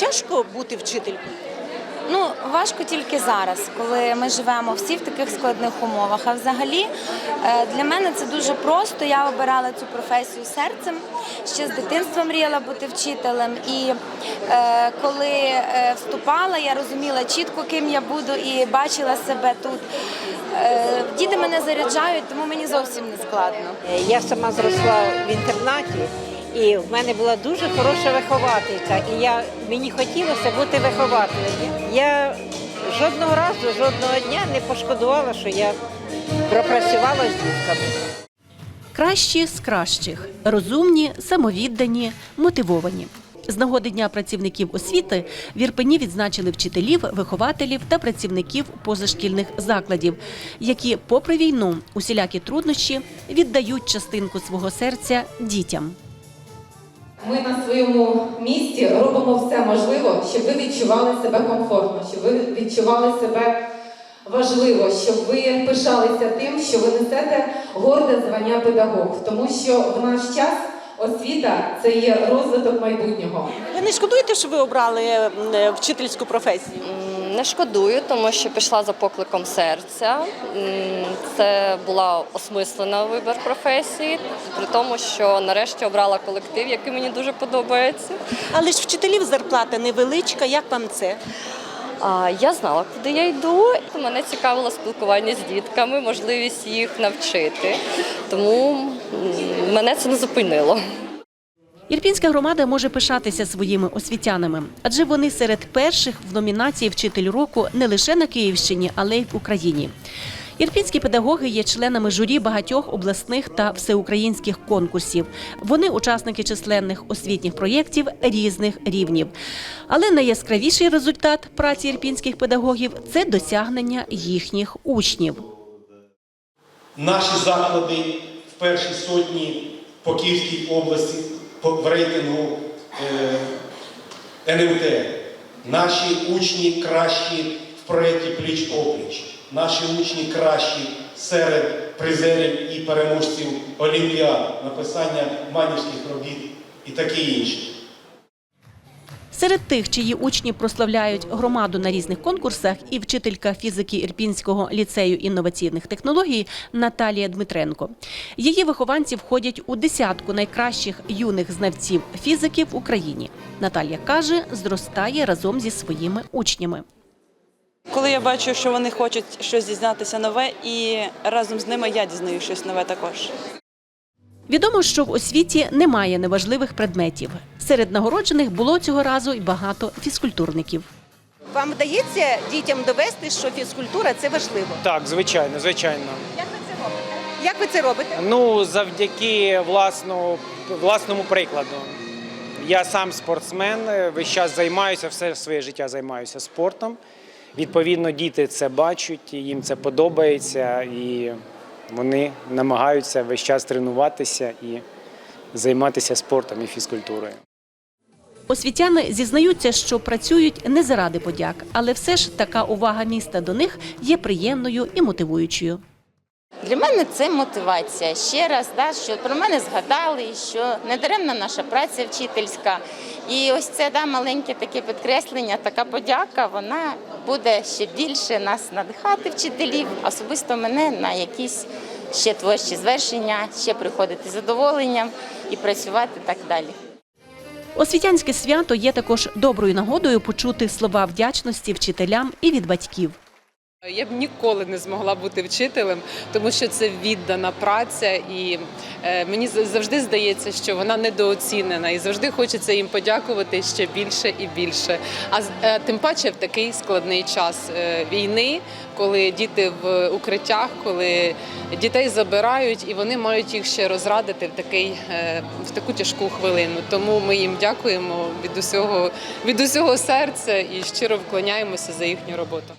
тяжко бути вчителькою? Ну, важко тільки зараз, коли ми живемо всі в таких складних умовах. А взагалі е, для мене це дуже просто. Я обирала цю професію серцем. Ще з дитинства мріяла бути вчителем. І е, коли е, вступала, я розуміла чітко, ким я буду, і бачила себе тут. Е, Діти мене заряджають, тому мені зовсім не складно. Е, Я сама зросла в інтернаті, і в мене була дуже хороша вихователька. І я, мені хотілося бути вихователем. Я жодного разу, жодного дня не пошкодувала, що я пропрацювала з дітками. Кращі з кращих, розумні, самовіддані, мотивовані. З нагоди Дня працівників освіти в Ірпені відзначили вчителів, вихователів та працівників позашкільних закладів, які, попри війну, усілякі труднощі віддають частинку свого серця дітям. Ми на своєму місці робимо все можливе, щоб ви відчували себе комфортно, щоб ви відчували себе важливо, щоб ви пишалися тим, що ви несете горде звання педагог, тому що в наш час освіта це є розвиток майбутнього. Ви не шкодуєте, що ви обрали е, вчительську професію? Не шкодую, тому що пішла за покликом серця. Це була осмислена вибір професії, при тому, що нарешті обрала колектив, який мені дуже подобається. Але ж вчителів зарплата невеличка. Як вам це? А я знала, куди я йду. Мене цікавило спілкування з дітками, можливість їх навчити. Тому мене це не зупинило. Ірпінська громада може пишатися своїми освітянами, адже вони серед перших в номінації Вчитель року не лише на Київщині, але й в Україні. Ірпінські педагоги є членами журі багатьох обласних та всеукраїнських конкурсів. Вони учасники численних освітніх проєктів різних рівнів. Але найяскравіший результат праці ірпінських педагогів це досягнення їхніх учнів. Наші заклади в першій сотні по Київській області в рейтингу е, НМТ. Наші учні кращі в проєкті Пліч опліч. Наші учні кращі серед призерів і переможців Олімпіад, написання манівських робіт і таке інше. Серед тих, чиї учні прославляють громаду на різних конкурсах, і вчителька фізики Ірпінського ліцею інноваційних технологій Наталія Дмитренко. Її вихованці входять у десятку найкращих юних знавців фізики в Україні. Наталія каже, зростає разом зі своїми учнями. Коли я бачу, що вони хочуть щось дізнатися нове, і разом з ними я дізнаю щось нове також. Відомо, що в освіті немає неважливих предметів. Серед нагороджених було цього разу й багато фізкультурників. Вам вдається дітям довести, що фізкультура це важливо. Так, звичайно, звичайно. Як ви це робите? Як ви це робите? Ну, завдяки власну, власному прикладу. Я сам спортсмен, весь час займаюся, все своє життя займаюся спортом. Відповідно, діти це бачать, їм це подобається, і вони намагаються весь час тренуватися і займатися спортом і фізкультурою. Освітяни зізнаються, що працюють не заради подяк, але все ж така увага міста до них є приємною і мотивуючою. Для мене це мотивація. Ще раз, да, що про мене згадали, що недаремна наша праця вчительська. І ось це да, маленьке таке підкреслення, така подяка, вона буде ще більше нас надихати вчителів, особисто мене на якісь ще творчі звершення, ще приходити з задоволенням і працювати так далі. Освітянське свято є також доброю нагодою почути слова вдячності вчителям і від батьків. Я б ніколи не змогла бути вчителем, тому що це віддана праця, і е, мені завжди здається, що вона недооцінена, і завжди хочеться їм подякувати ще більше і більше. А е, тим паче в такий складний час е, війни, коли діти в укриттях, коли дітей забирають, і вони мають їх ще розрадити в такий в таку тяжку хвилину. Тому ми їм дякуємо від усього від усього серця і щиро вклоняємося за їхню роботу.